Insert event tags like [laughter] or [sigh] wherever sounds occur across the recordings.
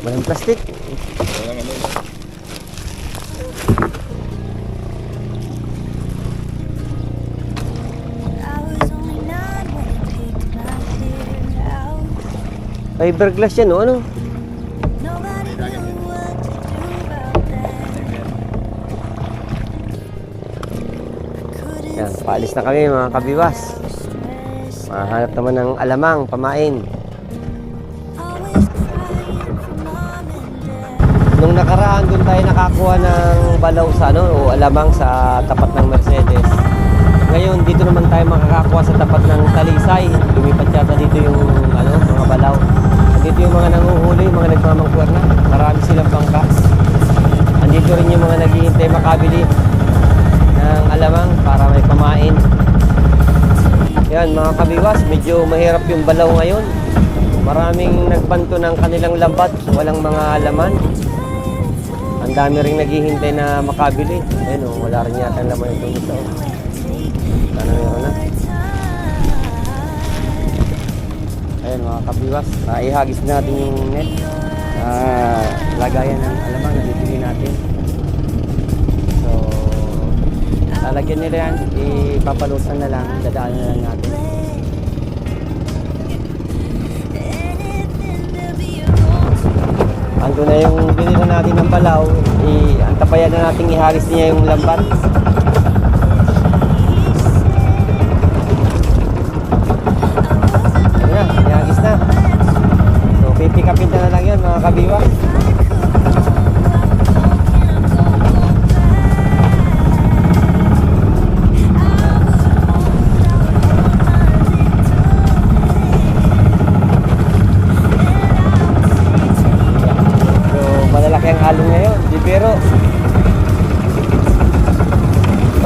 Walang plastic. Fiberglass yan, o ano? Yan, paalis na kami mga kabiwas. Mahanap naman ng alamang, pamain. Nung nakaraan, doon tayo nakakuha ng balaw sa ano, o alamang sa tapat ng Mercedes. Ngayon, dito naman tayo makakakuha sa tapat ng Talisay. Lumipat yata dito yung ano, mga balaw. Andito yung mga nanguhuli, mga nagmamangkwerna. Marami silang bangka. Andito rin yung mga naghihintay makabili ng alamang para may pamain. Yan mga kabiwas, medyo mahirap yung balaw ngayon. Maraming nagbanto ng kanilang lambat, walang mga laman. Ang dami rin naghihintay na makabili. Ayun oh, wala rin yata laman yung tulis. Oh. Sana meron na. Ayun mga kabiwas, uh, ihagis natin yung net. Ah, lagayan ng alamang na bibili natin. So, lalagyan nila yan, ipapalusan na lang, dadaan na lang natin. Ando na yung binila natin ng balaw, i ang tapayan na natin ihagis niya yung lambat.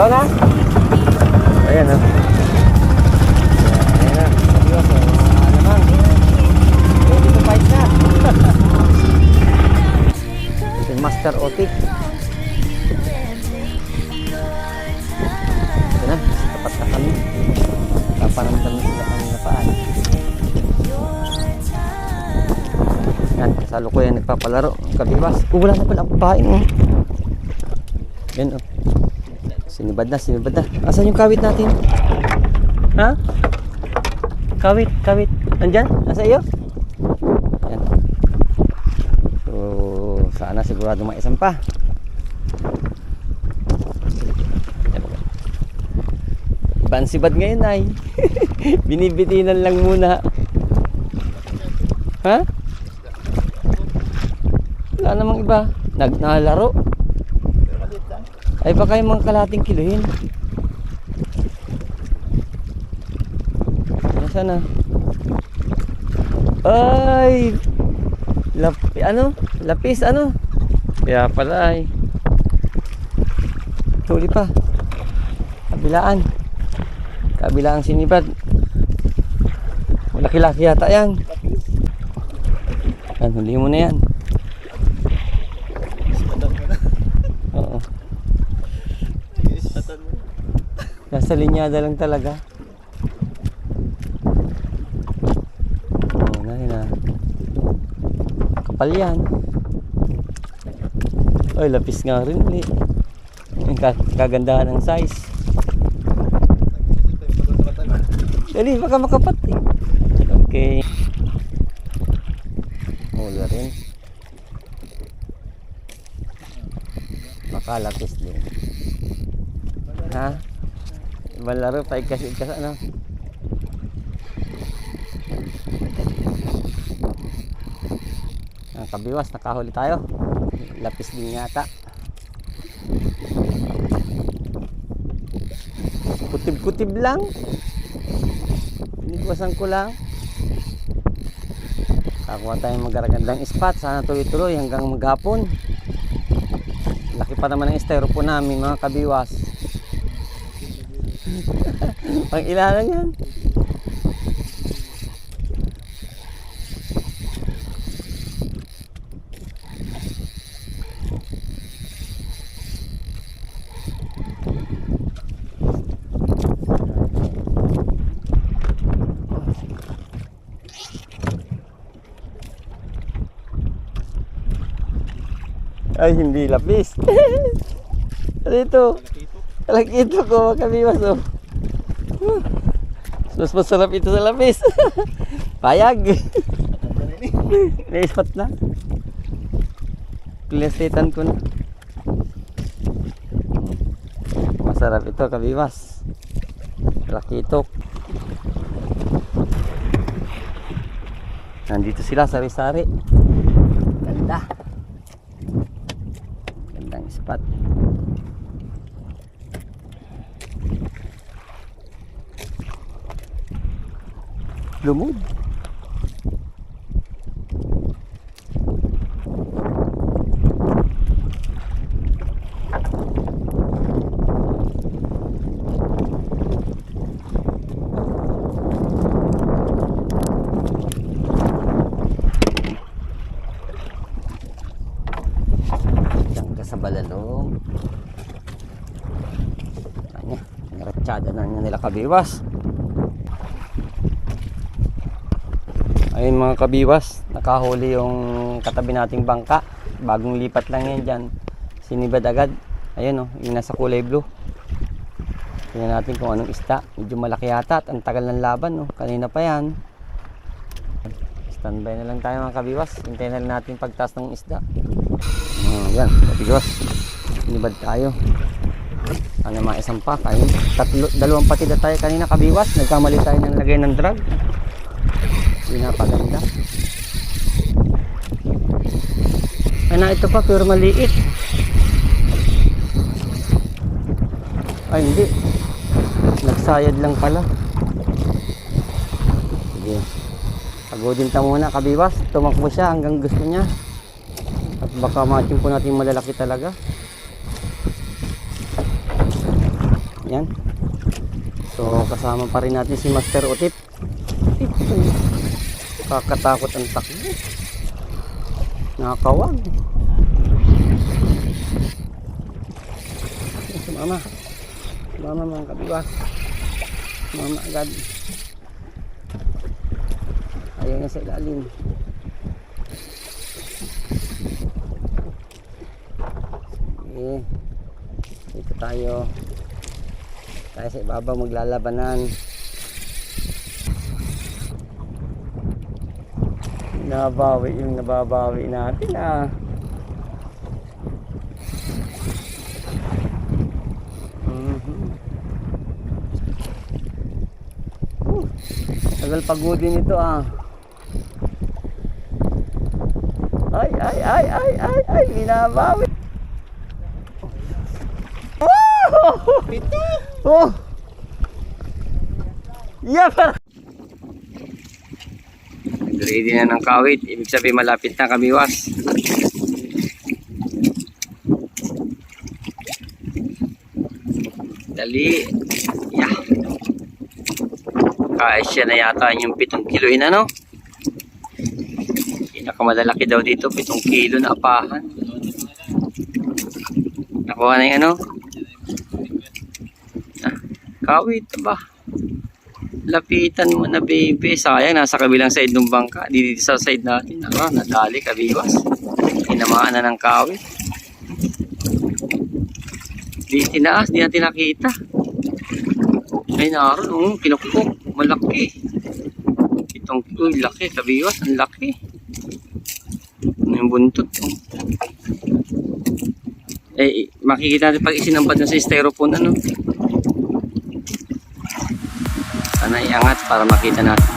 Oo na? Ayan na. Ayan na. Kabiwa, so, ano naman. Ready to Master Otik. Ito na, tapat na kami. Paparamdam na sila kami na paan. Yan, kasalukuyan nagpapalaro. Kabibas. Oh, wala na pala ang pain. Oh. Yan, oh. Sinibad na, sinibad na. Asan yung kawit natin? Ha? Kawit, kawit. Andyan? Nasa iyo? Yan. So, sana sigurado maisang pa. Yan. Ibang sibad ngayon ay. [laughs] Binibitinan lang muna. Ha? Wala namang iba. Nagnalaro. Ay baka yung mga kalating kilohin. Nasaan na? Ay! Lap ano? Lapis ano? Kaya pala ay. Huli pa. Kabilaan. Kabilaan sinibad. Malaki-laki yata yan. Yan, huli mo na yan. Nasa linyada lang talaga. Oo, na yun ah. Kapal yan. Ay, lapis nga rin ulit. Ang ka- kagandahan ng size. Dali, baka makapat eh. Okay. Mula rin. Baka lapis din. Ha? Ibang laro, paig kasi ka sa ano. Ang kabiwas, nakahuli tayo. Lapis din yata. Kutib-kutib lang. Inigwasan ko lang. Kakuha tayong magagandang spot. Sana tuloy-tuloy hanggang maghapon. Laki pa naman ang styrofoam namin mga kabiwas. Pang ilalan yan. Ay, hindi lapis. [laughs] Dito. Talakito ko, mga kabiwas, oh. Mas masarap ito sa lapis. [laughs] Payag. May spot na. Pinasitan ko na. Masarap ito, kabiwas. Lakitok. Nandito sila, sari-sari. Ganda. Gandang spot. Lumod. Sa balalong. Kanya, naratsada na nila kabiwas. Ayun mga kabiwas, nakahuli yung katabi nating bangka. Bagong lipat lang yan dyan. Sinibad agad. Ayun oh, yung nasa kulay blue. Tingnan natin kung anong isda. Medyo malaki yata at ang tagal ng laban. Oh. Kanina pa yan. Standby na lang tayo mga kabiwas. Hintayin na lang natin pagtas ng isda. Oh, yan, kabiwas. Sinibad tayo. Ano mga isang pa. Kain. Tatlo, dalawang patida tayo kanina kabiwas. Nagkamali tayo ng lagay ng drag. Hindi napaganda. Ay na ito pa pero maliit. Ay hindi. Nagsayad lang pala. Sige. Pagodin ta muna kabiwas. Tumakbo siya hanggang gusto niya. At baka matching po natin malalaki talaga. Yan. So kasama pa rin natin si Master Utip. Utip. Kakatakot ang takbo. Nakakawag. Si mama. Si mama mga kabiwas. Si mama agad. Ayaw niya sa ilalim. Sige. Dito tayo. Tayo sa ibabaw maglalabanan. Nabawi yung nababawi natin ah. Uh, tagal pagodin ito ah. Ay, ay, ay, ay, ay, ay, binabawi. Oh! [laughs] Oh! Yeah, Ready na ng kawit. Ibig sabihin malapit na kamiwas. Dali. Yeah. Kasya na yata yung 7 kilo in ano. Pinakamalalaki daw dito. 7 kilo na apahan. Nakuha na yung ano. Ah, kawit ba? Lapitan mo na baby. Sayang, nasa kabilang side ng bangka. Di dito sa side natin. Ah, nadali, kabiwas. Tinamaan na ng kawit. Di tinaas, di natin nakita. Ay, naroon. Oh, kinukok. Malaki. Itong, uy, laki. Kabiwas, ang laki. Ano yung buntot? Oh. Eh, makikita natin pag isinampad na sa styrofoam, ano? Sana iangat para makita natin.